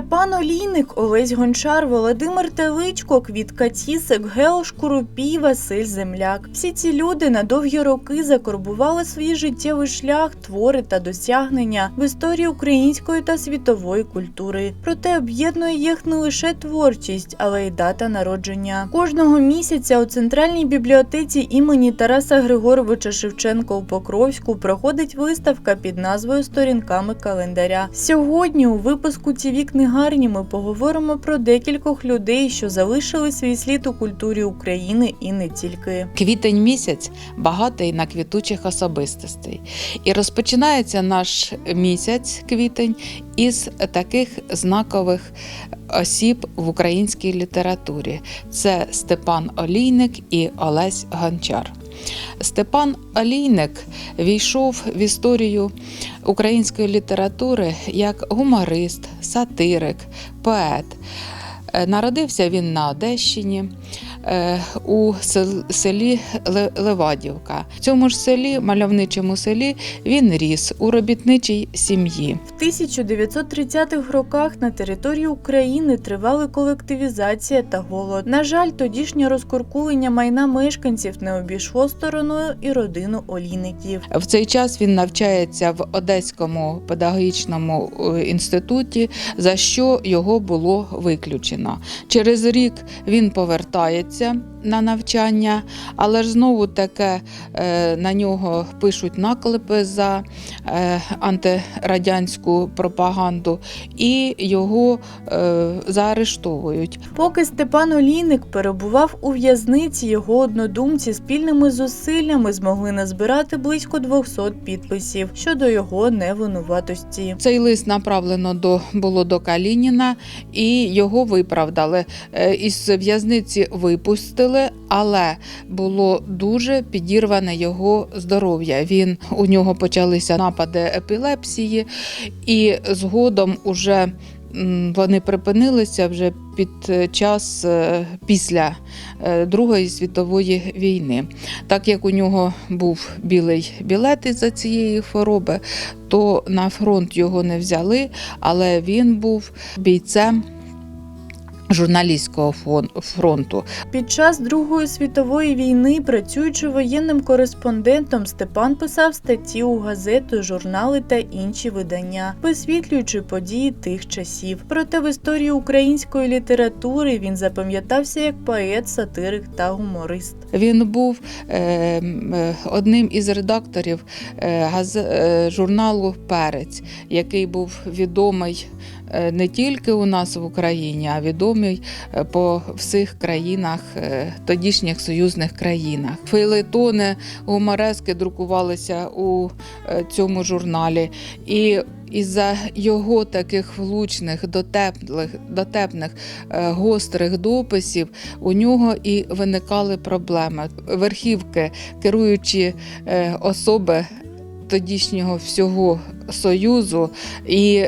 Степан Олійник, Олесь Гончар, Володимир Теличко, Квітка Цісик, Гео Шкурупій, Василь Земляк. Всі ці люди на довгі роки закорбували свій життєвий шлях, твори та досягнення в історії української та світової культури. Проте об'єднує їх не лише творчість, але й дата народження. Кожного місяця у центральній бібліотеці імені Тараса Григоровича Шевченка у Покровську проходить виставка під назвою Сторінками календаря. Сьогодні у випуску ТІВІ книгарні ми поговоримо про декількох людей, що залишили свій слід у культурі України і не тільки. Квітень місяць багатий на квітучих особистостей. І розпочинається наш місяць квітень із таких знакових осіб в українській літературі: це Степан Олійник і Олесь Гончар. Степан Олійник війшов в історію української літератури як гуморист, сатирик, поет. Е, Народився він на Одещині у селі Левадівка. В цьому ж селі, мальовничому селі, він ріс у робітничій сім'ї. В 1930-х роках на території України тривали колективізація та голод. На жаль, тодішнє розкуркулення майна мешканців не обійшло стороною і родину олійників. В цей час він навчається в Одеському педагогічному е, інституті, за що його було виключено. Через рік він повертається на навчання, але ж знову таке е, на нього пишуть наклепи за е, антирадянську пропаганду, і його е, заарештовують. Поки Степан Олійник перебував у в'язниці, його однодумці спільними зусиллями змогли назбирати близько 200 підписів щодо його невинуватості. Цей лист направлено до було до Калініна, і його виправдали. Із в'язниці випустили, але було дуже підірване його здоров'я. Він у нього почалися напади епілепсії, і згодом уже. Вони припинилися вже під е, час е, після е, Другої світової війни. Так як у нього був білий білет із-за цієї хвороби, то на фронт його не взяли, але він був бійцем журналістського фронту. Під час Другої світової війни, працюючи воєнним кореспондентом, Степан писав статті у газети, журнали та інші видання, висвітлюючи події тих часів. Проте в історії української літератури він запам'ятався як поет, сатирик та гуморист. Він був е, е, одним із редакторів е, газ, е, журналу Перець, який був відомий не тільки у нас в Україні, а відомий е, по всіх країнах, е, тодішніх союзних країнах. Фейлетони гуморески друкувалися у е, цьому журналі. І із-за його таких влучних, дотепних, дотепних, е, гострих дописів у нього і виникали проблеми. Верхівки, керуючі е, особи тодішнього всього союзу і.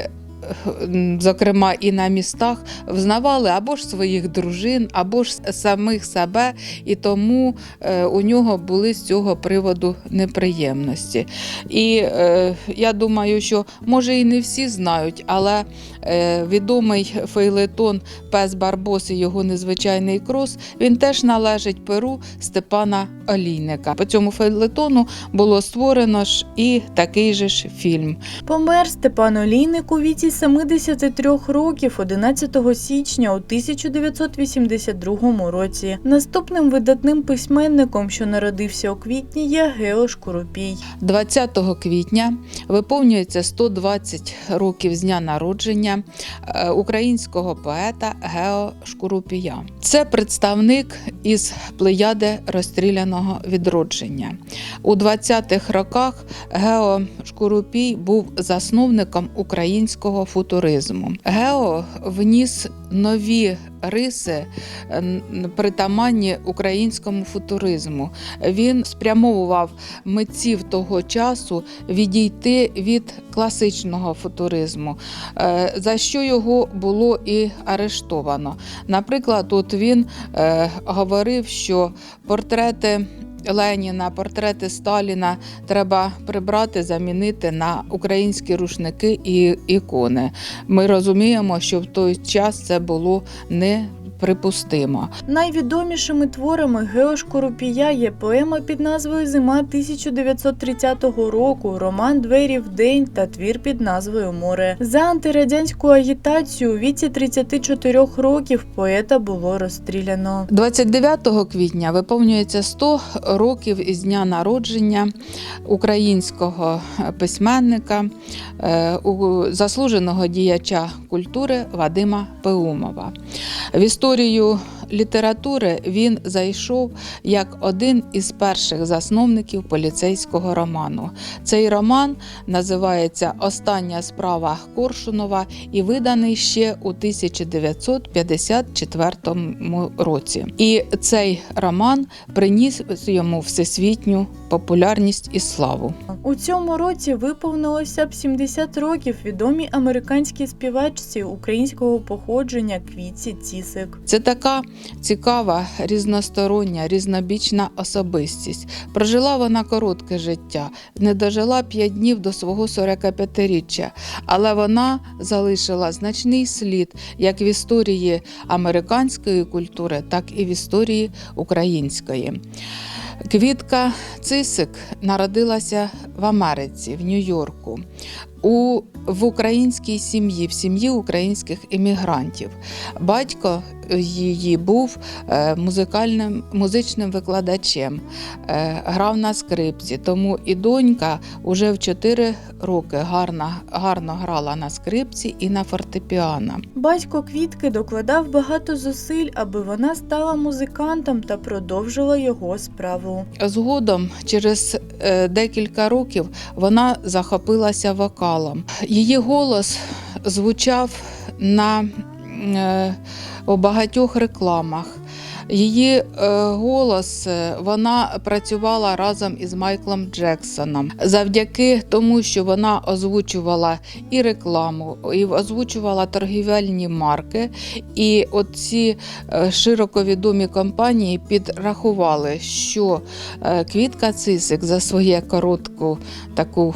Зокрема, і на містах взнавали або ж своїх дружин, або ж самих себе, і тому е, у нього були з цього приводу неприємності. І е, я думаю, що може і не всі знають, але е, відомий фейлетон Пес Барбос і його незвичайний крос він теж належить перу Степана Олійника. По цьому фейлетону було створено ж і такий же ж фільм. Помер Степан Олійник у віці 73 років 11 січня у 1982 році. Наступним видатним письменником, що народився у квітні, є Гео Шкурупій. 20 квітня виповнюється 120 років з дня народження е, українського поета Гео Шкурупія. Це представник із плеяди розстріляного відродження. У 20-х роках Гео Шкурупій був засновником українського футуризму. Гео вніс нові риси е, притаманні українському футуризму. Він спрямовував митців того часу відійти від класичного футуризму, е, за що його було і арештовано. Наприклад, от він е, говорив, що портрети Леніна, портрети Сталіна треба прибрати, замінити на українські рушники і ікони. Ми розуміємо, що в той час це було неприпустимо. Найвідомішими творами Гео Шкоропія є поема під назвою Зима 1930 року, роман Двері в день та твір під назвою Море. За антирадянську агітацію у віці 34 років поета було розстріляно. 29 квітня виповнюється 100 років із дня народження українського письменника, е, заслуженого діяча культури Вадима Пеумова. В історію літератури він зайшов як один із перших засновників поліцейського роману. Цей роман називається Остання справа Коршунова і виданий ще у 1954 році. І цей роман приніс йому всесвітню популярність і славу. У цьому році виповнилося б 70 років відомій американській співачці українського походження Квітці Цісик. Це така цікава, різностороння, різнобічна особистість. Прожила вона коротке життя, не дожила 5 днів до свого 45-річчя, але вона залишила значний слід як в історії американської культури, так і в історії української. Квітка Цисик народилася в Америці, в Нью-Йорку. У, в українській сім'ї, в сім'ї українських іммігрантів. Батько її був е, музикальним музичним викладачем, е, грав на скрипці. Тому і донька уже в 4 роки гарно, гарно грала на скрипці і на фортепіано. Батько Квітки докладав багато зусиль, аби вона стала музикантом та продовжила його справу. Згодом, через е, декілька років, вона захопилася вокалом. Її голос звучав на е, у багатьох рекламах. Її е, голос е, вона працювала разом із Майклом Джексоном завдяки тому, що вона озвучувала і рекламу, і озвучувала торгівельні марки. І оці е, широко відомі компанії підрахували, що е, Квітка Цисик за своє коротку таку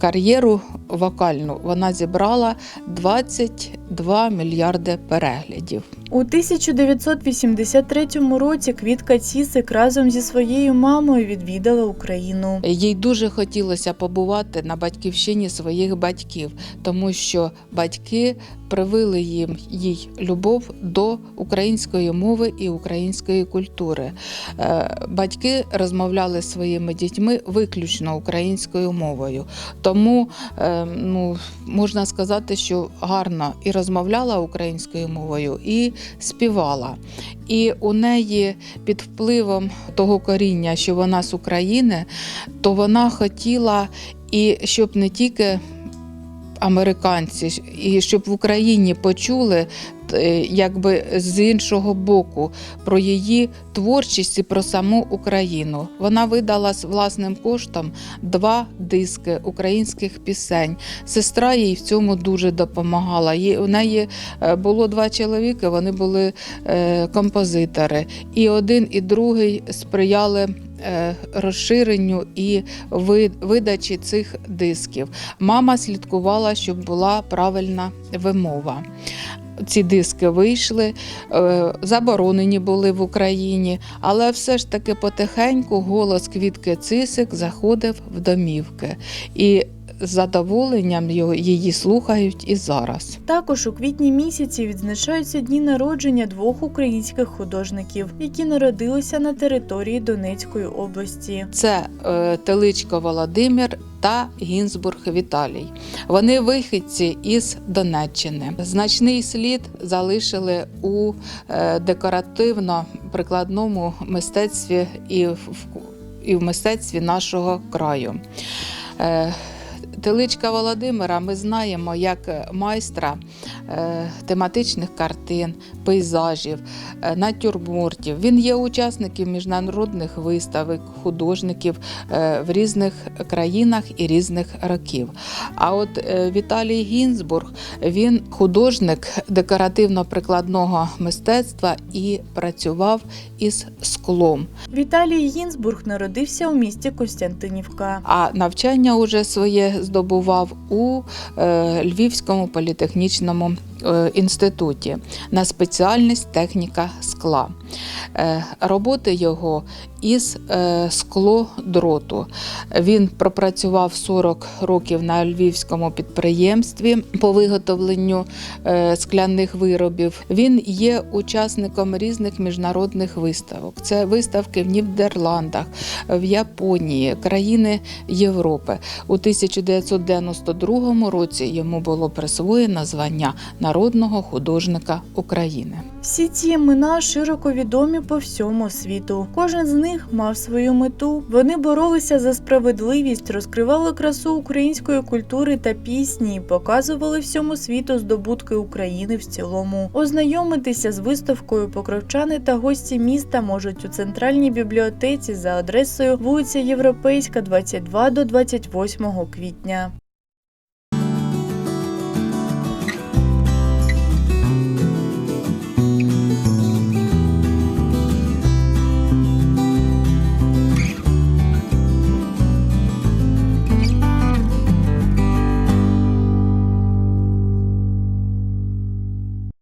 кар'єру вокальну вона зібрала 22 мільярди переглядів. У 1983 році Квітка Цісик разом зі своєю мамою відвідала Україну. Їй дуже хотілося побувати на батьківщині своїх батьків, тому що батьки привили їм їй любов до української мови і української культури. Е, Батьки розмовляли з своїми дітьми виключно українською мовою. Тому е, ну, можна сказати, що гарно і розмовляла українською мовою, і співала. І у неї під впливом того коріння, що вона з України, то вона хотіла і щоб не тільки американці, і щоб в Україні почули е, якби з іншого боку про її творчість і про саму Україну. Вона видала з власним коштом два диски українських пісень. Сестра їй в цьому дуже допомагала. У неї е, було два чоловіки, вони були е, композитори. І один, і другий сприяли. Е, Розширенню і видачі цих дисків. Мама слідкувала, щоб була правильна вимова. Ці диски вийшли, е, заборонені були в Україні, але все ж таки потихеньку голос квітки Цисик заходив в домівки. І з задоволенням її слухають і зараз. Також у квітні місяці відзначаються дні народження двох українських художників, які народилися на території Донецької області. Це е, Теличко Володимир та Гінзбург Віталій. Вони вихідці із Донеччини. Значний слід залишили у е, декоративно-прикладному мистецтві і в, і в мистецтві нашого краю. Теличка Володимира ми знаємо як майстра е, тематичних картин, пейзажів, е, натюрмортів. Він є учасником міжнародних виставок, художників е, в різних країнах і різних років. А от Віталій Гінзбург він художник декоративно-прикладного мистецтва і працював із склом. Віталій Гінзбург народився у місті Костянтинівка. А навчання уже своє здобував у е, Львівському політехнічному інституті на спеціальність техніка скла. Е, роботи його із е, склодроту. Він пропрацював 40 років на львівському підприємстві по виготовленню е, скляних виробів. Він є учасником різних міжнародних виставок. Це виставки в Нідерландах, в Японії, країни Європи. У 1992 році йому було присвоєно звання народного художника України. Всі ці імена широко відомі по всьому світу. Кожен з них мав свою мету. Вони боролися за справедливість, розкривали красу української культури та пісні, показували всьому світу здобутки України в цілому. Ознайомитися з виставкою покровчани та гості міста можуть у центральній бібліотеці за адресою вулиця Європейська, 22 до 28 квітня.